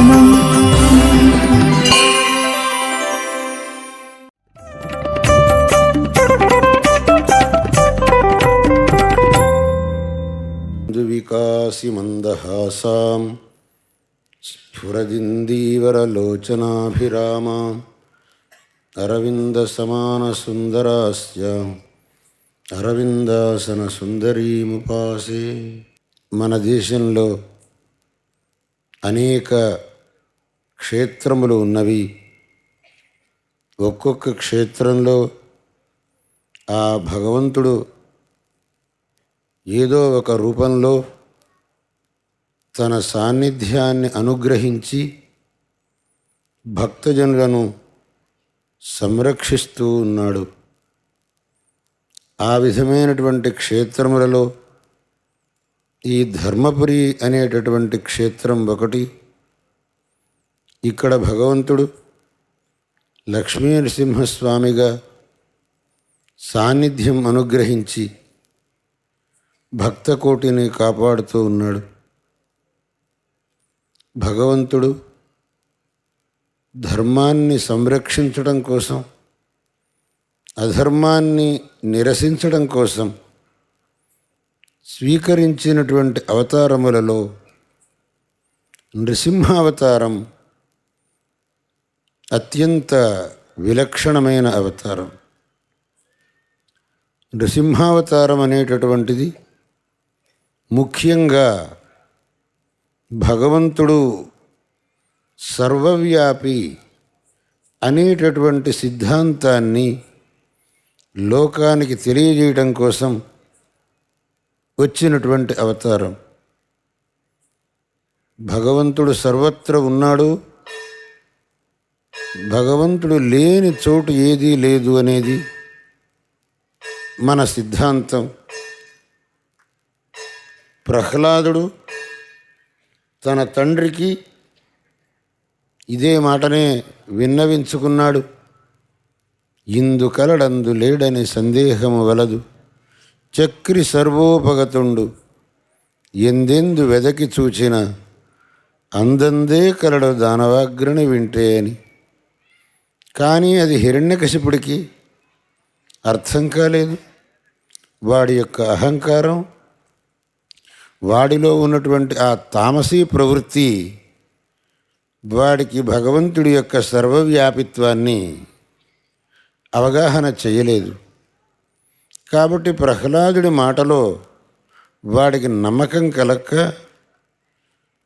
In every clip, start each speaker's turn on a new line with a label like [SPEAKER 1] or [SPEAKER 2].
[SPEAKER 1] ధ్యానం
[SPEAKER 2] వికాసి మందహాసాం స్ఫురదిందీవరలోచనాభిరామా అరవిందసమానసుందరాస్య అరవిందాసన సుందరీముపాసే మన దేశంలో అనేక క్షేత్రములు ఉన్నవి. ఒక్కొక్క క్షేత్రంలో ఆ భగవంతుడు ఏదో ఒక రూపంలో తన సాన్నిధ్యాన్ని అనుగ్రహించి భక్తజనులను సంరక్షిస్తూ ఉన్నాడు. ఆ విధమైనటువంటి క్షేత్రములలో ఈ ధర్మపురి అనేటటువంటి క్షేత్రం ఒకటి ఇక్కడ భగవంతుడు లక్ష్మీ నరసింహస్వామిగా సాన్నిధ్యం అనుగ్రహించి భక్తకోటిని కాపాడుతూ ఉన్నాడు. భగవంతుడు ధర్మాన్ని సంరక్షించడం కోసం అధర్మాన్ని నిరసించడం కోసం స్వీకరించినటువంటి అవతారములలో నృసింహావతారం అత్యంత విలక్షణమైన అవతారం. నృసింహావతారం అనేటటువంటిది ముఖ్యంగా భగవంతుడు సర్వవ్యాపి అనేటటువంటి సిద్ధాంతాన్ని లోకానికి తెలియజేయడం కోసం వచ్చినటువంటి అవతారం. భగవంతుడు సర్వత్ర ఉన్నాడు. భగవంతుడు లేని చోటు ఏదీ లేదు అనేది మన సిద్ధాంతం. ప్రహ్లాదుడు తన తండ్రికి ఇదే మాటనే విన్నవించుకున్నాడు. ఇందు కలడందు లేడని సందేహము వలదు. చక్రి సర్వోపగతుండు. ఎందెందు వెదకి చూచిన అందందే కలడు దానవాగ్రని వింటే అని. కానీ అది హిరణ్యకశిపుడికి అర్థం కాలేదు. వాడి యొక్క అహంకారం వాడిలో ఉన్నటువంటి ఆ తామసీ ప్రవృత్తి వాడికి భగవంతుడి యొక్క సర్వవ్యాపిత్వాన్ని అవగాహన చేయలేదు. కాబట్టి ప్రహ్లాదుడి మాటలో వాడికి నమ్మకం కలక్క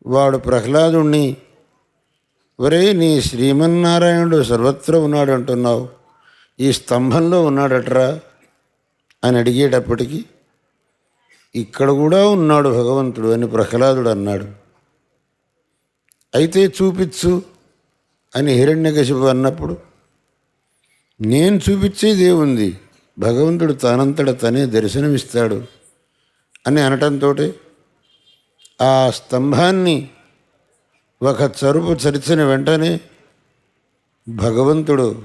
[SPEAKER 2] వాడు ప్రహ్లాదుణ్ణి ఒరే నీ శ్రీమన్నారాయణుడు సర్వత్ర ఉన్నాడు అంటున్నావు. ఈ స్తంభంలో ఉన్నాడట్రా? అని అడిగేటప్పటికీ ఇక్కడ కూడా ఉన్నాడు భగవంతుడు అని ప్రహ్లాదుడు అన్నాడు. అయితే చూపించు అని హిరణ్యకశిపు అన్నప్పుడు నేను చూపించేదే ఉంది భగవంతుడు తనంతట తనే దర్శనమిస్తాడు అని అనటంతో ఆ స్తంభాన్ని ఒక చరుపు చరిచిన వెంటనే భగవంతుడు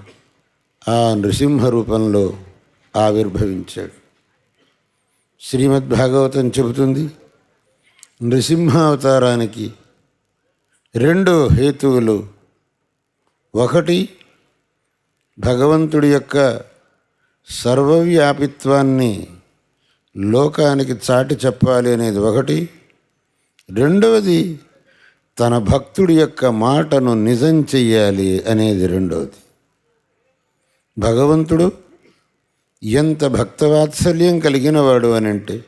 [SPEAKER 2] ఆ నృసింహ రూపంలో ఆవిర్భవించాడు. శ్రీమద్భాగవతం చెబుతుంది నృసింహావతారానికి రెండు హేతువులు. ఒకటి భగవంతుడి యొక్క సర్వవ్యాపిత్వాన్ని లోకానికి చాటి చెప్పాలి అనేది ఒకటి. రెండవది తన భక్తుడి యొక్క మాటను నిజం చెయ్యాలి అనేది రెండవది భగవంతుడు ఎంత భక్తవాత్సల్యం కలిగినవాడు అని అంటే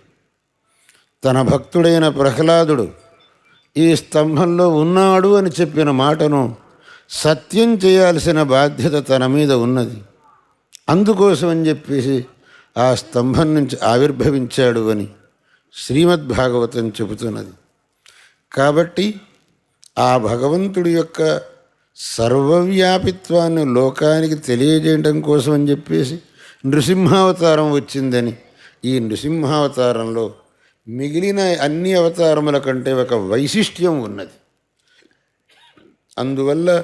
[SPEAKER 2] తన భక్తుడైన ప్రహ్లాదుడు ఈ స్తంభంలో ఉన్నాడు అని చెప్పిన మాటను సత్యం చేయాల్సిన బాధ్యత తన మీద ఉన్నది. అందుకోసం అని చెప్పేసి ఆ స్తంభం నుంచి ఆవిర్భవించాడు అని శ్రీమద్భాగవతం చెబుతున్నది. కాబట్టి ఆ భగవంతుడి యొక్క సర్వవ్యాపిత్వాన్ని లోకానికి తెలియజేయడం కోసం అని చెప్పేసి నృసింహావతారం వచ్చిందని. ఈ నృసింహావతారంలో మిగిలిన అన్ని అవతారముల కంటే ఒక వైశిష్ట్యం ఉన్నది. అందువల్ల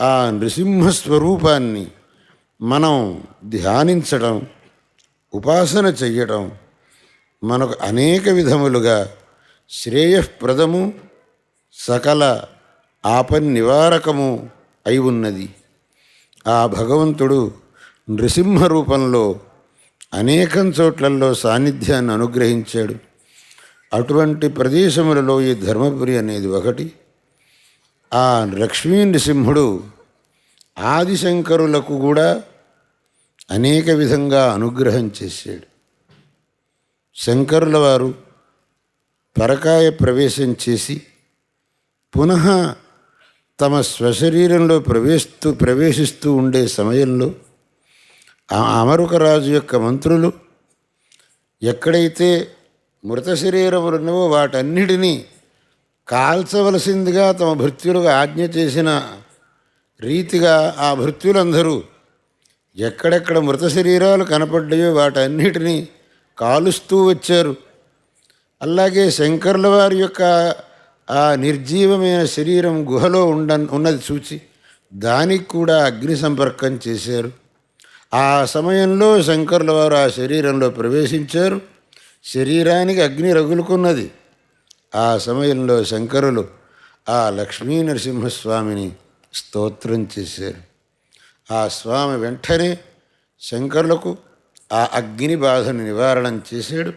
[SPEAKER 2] ఆ నృసింహ స్వరూపాన్ని మనం ధ్యానించడం ఉపాసన చెయ్యడం మనకు అనేక విధములుగా శ్రేయఃప్రదము సకల ఆపన్ నివారకము అయి ఉన్నది. ఆ భగవంతుడు నృసింహ రూపంలో అనేకం చోట్లలో సాన్నిధ్యాన్ని అనుగ్రహించాడు. అటువంటి ప్రదేశములలో ఈ ధర్మపురి అనేది ఒకటి. ఆ లక్ష్మీ నృసింహుడు ఆదిశంకరులకు కూడా అనేక విధంగా అనుగ్రహం చేశాడు. శంకరుల వారు పరకాయ ప్రవేశం చేసి పునః తమ స్వశరీరంలో ప్రవేశిస్తూ ప్రవేశిస్తూ ఉండే సమయంలో ఆ అమరుకరాజు యొక్క మంత్రులు ఎక్కడైతే మృత శరీరములు ఉన్నవో వాటన్నిటినీ కాల్చవలసిందిగా తమ భృత్యులకు ఆజ్ఞ చేసిన రీతిగా ఆ భృత్యులందరూ ఎక్కడెక్కడ మృత శరీరాలు కనపడ్డాయో వాటన్నిటినీ కాలుస్తూ వచ్చారు. అలాగే శంకర్ల వారి యొక్క ఆ నిర్జీవమైన శరీరం గుహలో ఉండ ఉన్నది చూచి దానికి కూడా అగ్ని సంపర్కం చేశారు. ఆ సమయంలో శంకర్ల వారు ఆ శరీరంలో ప్రవేశించారు. శరీరానికి అగ్ని రగులుకున్నది. ఆ సమయంలో శంకరులు ఆ లక్ష్మీ నరసింహస్వామిని స్తోత్రం చేశారు. ఆ స్వామి వెంటనే శంకరులకు ఆ అగ్ని బాధను నివారణం చేశాడు.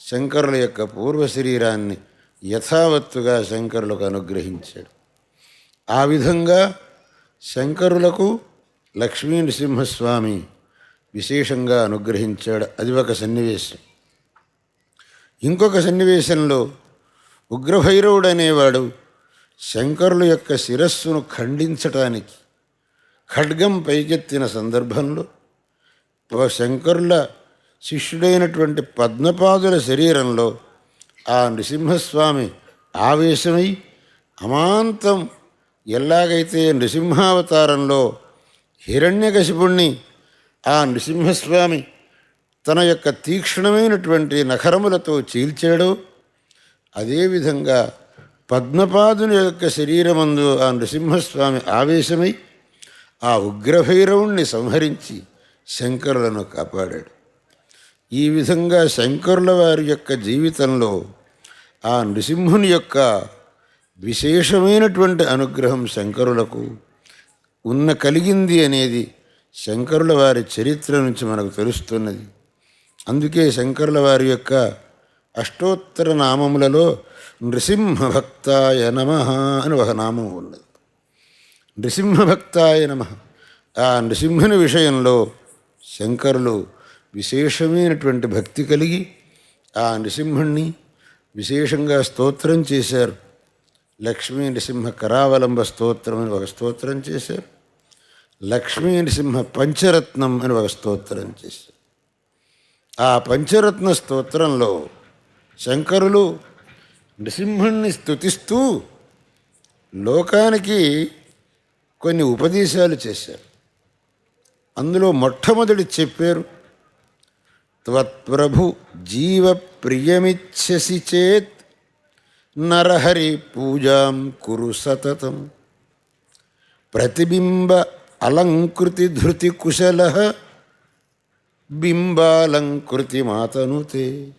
[SPEAKER 2] శంకరుల యొక్క పూర్వ శరీరాన్ని యథావత్తుగా శంకరులకు అనుగ్రహించాడు. ఆ విధంగా శంకరులకు లక్ష్మీనసింహస్వామి విశేషంగా అనుగ్రహించాడు. అది ఒక సన్నివేశం. ఇంకొక సన్నివేశంలో ఉగ్రభైరవుడు అనేవాడు శంకరుల యొక్క శిరస్సును ఖండించటానికి ఖడ్గం పైకెత్తిన సందర్భంలో శంకరుల శిష్యుడైనటువంటి పద్మపాదుల శరీరంలో ఆ నృసింహస్వామి ఆవేశమై అమాంతం ఎలాగైతే నృసింహావతారంలో హిరణ్యకశిపుణ్ణి ఆ నృసింహస్వామి తన యొక్క తీక్ష్ణమైనటువంటి నఖరములతో చీల్చాడో అదేవిధంగా పద్మపాదుని యొక్క శరీరమందు ఆ నృసింహస్వామి ఆవేశమై ఆ ఉగ్రభైరవుణ్ణి సంహరించి శంకరులను కాపాడాడు. ఈ విధంగా శంకరుల వారి యొక్క జీవితంలో ఆ నృసింహుని యొక్క విశేషమైనటువంటి అనుగ్రహం శంకరులకు ఉన్న కలిగింది అనేది శంకరుల వారి చరిత్ర నుంచి మనకు తెలుస్తున్నది. అందుకే శంకరుల వారి యొక్క అష్టోత్తర నామములలో నృసింహభక్తాయ నమ అని ఒక నామం ఉన్నది. నృసింహభక్తాయ నమ. ఆ నృసింహుని విషయంలో శంకరులు విశేషమైనటువంటి భక్తి కలిగి ఆ నృసింహుణ్ణి విశేషంగా స్తోత్రం చేశారు. లక్ష్మీ నృసింహ కరావలంబ స్తోత్రం అని ఒక స్తోత్రం చేశారు. లక్ష్మీ నృసింహ పంచరత్నం అని ఒక స్తోత్రం చేశారు. ఆ పంచరత్న స్తోత్రంలో శంకరులు నృసింహుణ్ణి స్తుతిస్తూ లోకానికి కొన్ని ఉపదేశాలు చేశారు. అందులో మొట్టమొదటి చెప్పారు త్వత్ప్రభు జీవ ప్రియమిచ్చసి చేత్ నరహరి పూజాం కురు సతతం. ప్రతిబింబ అలంకృతి ధృతి కుశల బింబాలంకృతి మాతనుతే.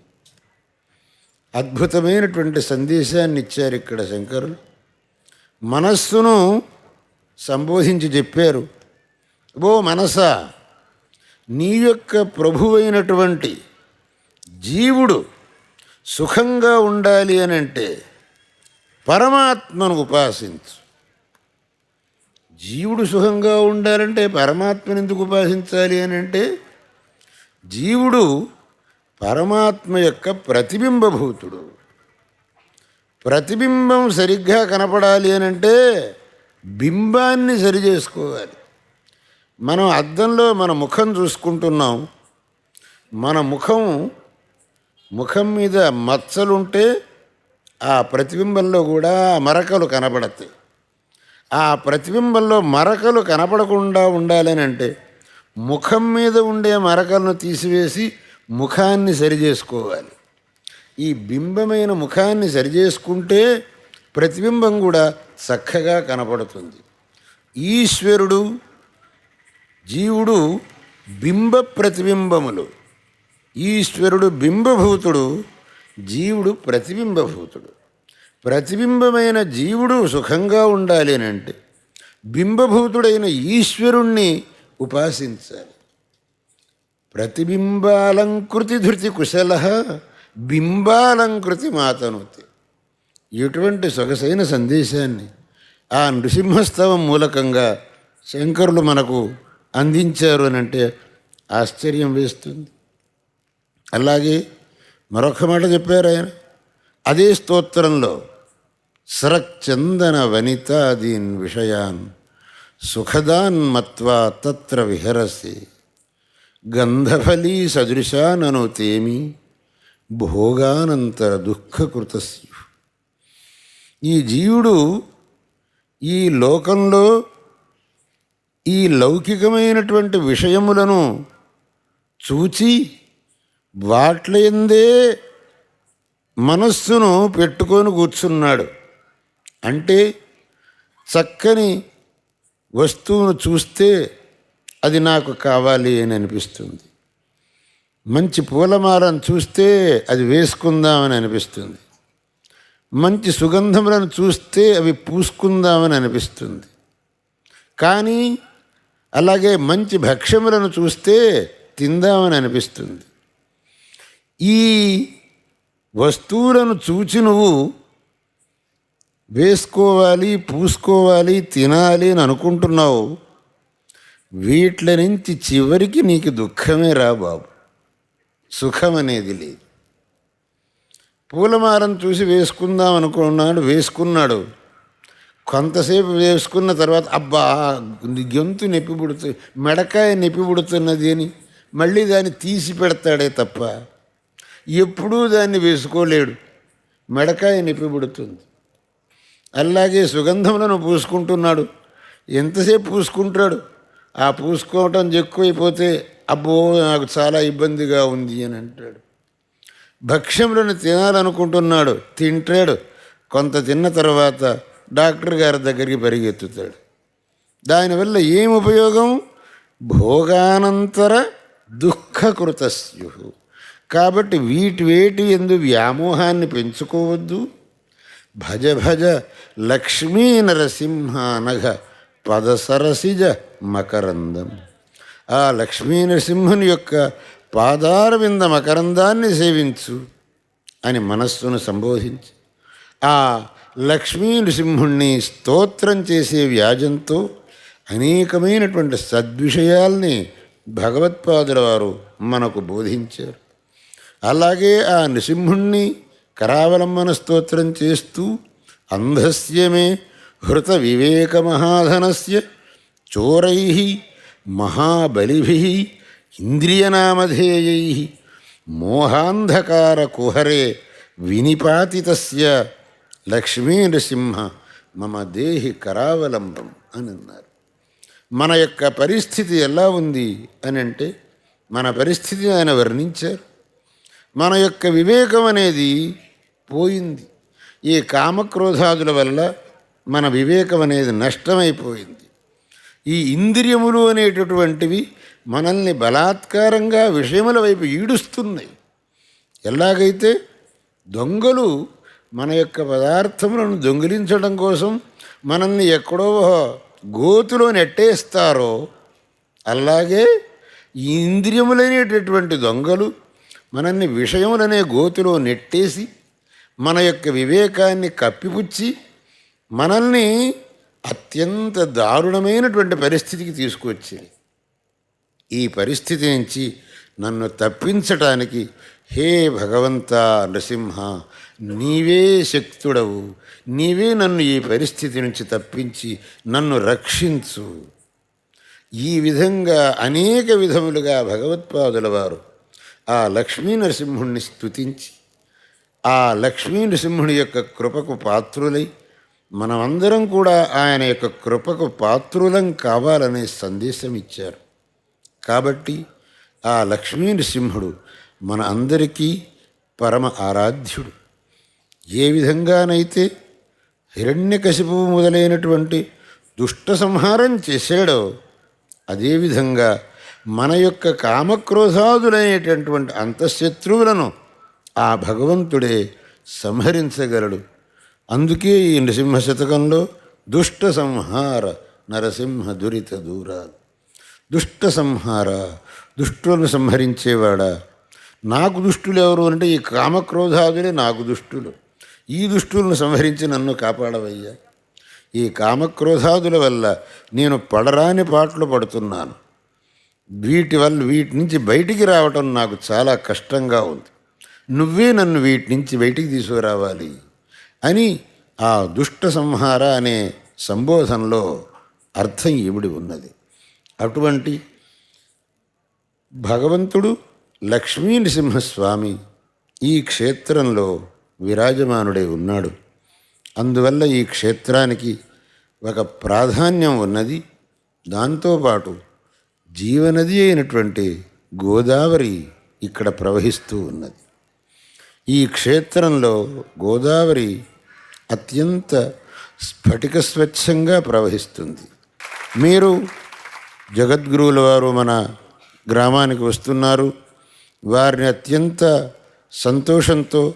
[SPEAKER 2] అద్భుతమైనటువంటి సందేశాన్ని ఇచ్చారు ఇక్కడ శంకరులు. మనస్సును సంబోధించి చెప్పారు. ఓ మనసా నీ యొక్క ప్రభువైనటువంటి జీవుడు సుఖంగా ఉండాలి అని అంటే పరమాత్మను ఉపాసించు. జీవుడు సుఖంగా ఉండాలంటే పరమాత్మను ఎందుకు ఉపాసించాలి అని అంటే జీవుడు పరమాత్మ యొక్క ప్రతిబింబభూతుడు. ప్రతిబింబం సరిగ్గా కనపడాలి అని అంటే బింబాన్ని సరి చేసుకోవాలి. మనం అద్దంలో మన ముఖం చూసుకుంటున్నాం. మన ముఖం ముఖం మీద మచ్చలుంటే ఆ ప్రతిబింబంలో కూడా మరకలు కనపడతాయి ఆ ప్రతిబింబంలో మరకలు కనపడకుండా ఉండాలని అంటే ముఖం మీద ఉండే మరకలను తీసివేసి ముఖాన్ని సరి చేసుకోవాలి ఈ బింబమైన ముఖాన్ని సరిచేసుకుంటే ప్రతిబింబం కూడా చక్కగా కనపడుతుంది. ఈశ్వరుడు జీవుడు బింబ ప్రతిబింబములు. ఈశ్వరుడు బింబభూతుడు జీవుడు ప్రతిబింబభూతుడు. ప్రతిబింబమైన జీవుడు సుఖంగా ఉండాలి అని అంటే బింబభూతుడైన ఈశ్వరుణ్ణి ఉపాసించాలి. ప్రతిబింబాలంకృతి ధృతి కుశల బింబాలంకృతి మాతనుతి ఎటువంటి సొగసైన సందేశాన్ని ఆ నృసింహస్తవం మూలకంగా శంకరులు మనకు అందించారు అని అంటే ఆశ్చర్యం వేస్తుంది. అలాగే మరొక మాట చెప్పారు ఆయన. అదే స్తోత్రంలో సరక్చందన వనితాదీన్ విషయాన్ సుఖదాన్ మత్వా తత్ర విహరసి గంధఫలీ సదృశానను తేమి భోగానంతర దుఃఖకృతస్యు. ఈ జీవుడు ఈ లోకంలో ఈ లౌకికమైనటువంటి విషయములను చూచి వాట్లందే మనస్సును పెట్టుకొని కూర్చున్నాడు. అంటే చక్కని వస్తువును చూస్తే అది నాకు కావాలి అని అనిపిస్తుంది. మంచి పూలమాలను చూస్తే అది వేసుకుందామని అనిపిస్తుంది. మంచి సుగంధములను చూస్తే అవి పూసుకుందామని అనిపిస్తుంది. కానీ అలాగే మంచి భక్ష్యములను చూస్తే తిందామని అనిపిస్తుంది. ఈ వస్తువులను చూచి నువ్వు వేసుకోవాలి పూసుకోవాలి తినాలి అని అనుకుంటున్నావు. వీట్ల నుంచి చివరికి నీకు దుఃఖమే రా బాబు. సుఖం అనేది లేదు. పూలమారం చూసి వేసుకుందాం అనుకున్నాడు వేసుకున్నాడు. కొంతసేపు వేసుకున్న తర్వాత అబ్బా గొంతు నొప్పి పుడుతు మెడకాయ నొప్పి పుడుతున్నది అని మళ్ళీ దాన్ని తీసి పెడతాడే తప్ప ఎప్పుడూ దాన్ని వేసుకోలేడు. మెడకాయ నొప్పి పుడుతుంది. అలాగే సుగంధములను పూసుకుంటున్నాడు. ఎంతసేపు పూసుకుంటాడు? ఆ పూసుకోవటం ఎక్కువైపోతే అబ్బో నాకు చాలా ఇబ్బందిగా ఉంది అని అంటాడు. భక్ష్యములను తినాలనుకుంటున్నాడు తింటాడు. కొంత తిన్న తర్వాత డాక్టర్ గారి దగ్గరికి పరిగెత్తుతాడు. దానివల్ల ఏం ఉపయోగం? భోగానంతర దుఃఖకృతస్యు కాబట్టి వీటి వేటి ఎందు వ్యామోహాన్ని పెంచుకోవద్దు. భజ భజ లక్ష్మీ నరసింహానఘ పదసరసిజ మకరందం. ఆ లక్ష్మీ నరసింహుని యొక్క పాదారవింద మకరందాన్ని సేవించు అని మనస్సును సంబోధించి ఆ లక్ష్మీ నృసింహుణ్ణి స్తోత్రం చేసే వ్యాజంతో అనేకమైనటువంటి సద్విషయాల్ని భగవత్పాదుల వారు మనకు బోధించారు. అలాగే ఆ నృసింహుణ్ణి కరావలంబన స్తోత్రం చేస్తూ అంధస్యమే హృత వివేక మహాధనస్య చోరై మహాబలిభి ఇంద్రియనామధేయై మోహాంధకార కుహరే వినిపాతితస్య లక్ష్మీ నృసింహ మమ దేహి కరావలంబం అని అన్నారు మన యొక్క పరిస్థితి ఎలా ఉంది అని అంటే మన పరిస్థితి ఆయన వర్ణించారు. మన యొక్క వివేకం అనేది పోయింది. ఈ కామక్రోధాదుల వల్ల మన వివేకం అనేది నష్టమైపోయింది. ఈ ఇంద్రియములు అనేటటువంటివి మనల్ని బలాత్కారంగా విషయముల వైపు ఈడుస్తున్నాయి. ఎలాగైతే దొంగలు మన యొక్క పదార్థములను దొంగిలించడం కోసం మనల్ని ఎక్కడో గోతులో నెట్టేస్తారో అలాగే ఇంద్రియములనేటటువంటి దొంగలు మనల్ని విషయములనే గోతులో నెట్టేసి మన యొక్క వివేకాన్ని కప్పిపుచ్చి మనల్ని అత్యంత దారుణమైనటువంటి పరిస్థితికి తీసుకొచ్చింది ఈ పరిస్థితి నుంచి నన్ను తప్పించటానికి హే భగవంత నృసింహ నీవే శక్తుడవు. నీవే నన్ను ఈ పరిస్థితి నుంచి తప్పించి నన్ను రక్షించు. ఈ విధంగా అనేక విధములుగా భగవత్పాదుల వారు ఆ లక్ష్మీ నరసింహుణ్ణి స్తుతించి ఆ లక్ష్మీ నరసింహుని యొక్క కృపకు పాత్రులై మనమందరం కూడా ఆయన యొక్క కృపకు పాత్రులం కావాలనే సందేశం ఇచ్చారు కాబట్టి ఆ లక్ష్మీ నరసింహుడు మన అందరికీ పరమ ఆరాధ్యుడు. ఏ విధంగానైతే హిరణ్యకశిపు మొదలైనటువంటి దుష్ట సంహారం చేశాడో అదేవిధంగా మన యొక్క కామక్రోధాదులైనటువంటి అంతఃశత్రువులను ఆ భగవంతుడే సంహరించగలడు. అందుకే ఈ నృసింహ శతకంలో దుష్ట సంహార నరసింహ దురిత దూర. దుష్ట సంహార దుష్టులను సంహరించేవాడా? నాకు దుష్టులు ఎవరు అంటే ఈ కామక్రోధాదులే నాకు దుష్టులు. ఈ దుష్టులను సంహరించి నన్ను కాపాడవయ్యా. ఈ కామక్రోధాదుల వల్ల నేను పడరాని పాటలు పడుతున్నాను. వీటి వల్ల వీటి నుంచి బయటికి రావటం నాకు చాలా కష్టంగా ఉంది. నువ్వే నన్ను వీటి నుంచి బయటికి తీసుకురావాలి అని ఆ దుష్ట సంహార అనే సంబోధనలో అర్థం ఇవిడి ఉన్నది? అటువంటి భగవంతుడు లక్ష్మీనృసింహస్వామి ఈ క్షేత్రంలో విరాజమానుడై ఉన్నాడు. అందువల్ల ఈ క్షేత్రానికి ఒక ప్రాధాన్యం ఉన్నది. దాంతోపాటు జీవనది అయినటువంటి గోదావరి ఇక్కడ ప్రవహిస్తూ ఉన్నది. ఈ క్షేత్రంలో గోదావరి అత్యంత స్ఫటిక స్వచ్ఛంగా ప్రవహిస్తుంది. మీరు జగద్గురువుల వారు మన గ్రామానికి వస్తున్నారు. వారిని అత్యంత సంతోషంతో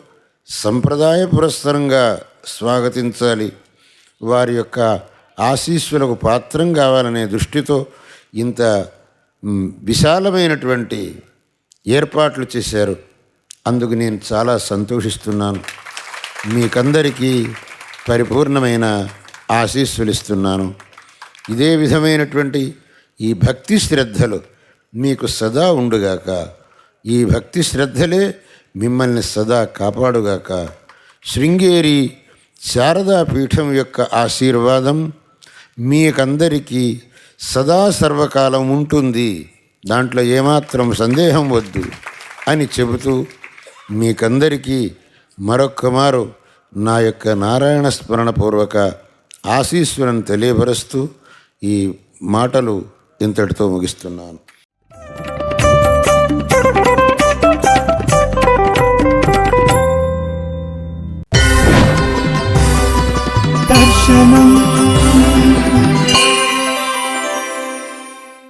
[SPEAKER 2] సంప్రదాయ పురస్సరంగా స్వాగతించాలి. వారి యొక్క ఆశీస్సులకు పాత్రం కావాలనే దృష్టితో ఇంత విశాలమైనటువంటి ఏర్పాట్లు చేశారు. అందుకు నేను చాలా సంతోషిస్తున్నాను. మీకందరికీ పరిపూర్ణమైన ఆశీస్సులు ఇస్తున్నాను. ఇదే విధమైనటువంటి ఈ భక్తి శ్రద్ధలు మీకు సదా ఉండుగాక. ఈ భక్తి శ్రద్ధలే మిమ్మల్ని సదా కాపాడుగాక. శృంగేరి శారదా పీఠం యొక్క ఆశీర్వాదం మీకందరికీ సదా సర్వకాలం ఉంటుంది. దాంట్లో ఏమాత్రం సందేహం వద్దు అని చెబుతూ మీకందరికీ మరొక్క మారు నా యొక్క నారాయణ స్మరణపూర్వక ఆశీస్సులను తెలియపరుస్తూ ఈ మాటలు ఇంతటితో ముగిస్తున్నాను.
[SPEAKER 1] Mama.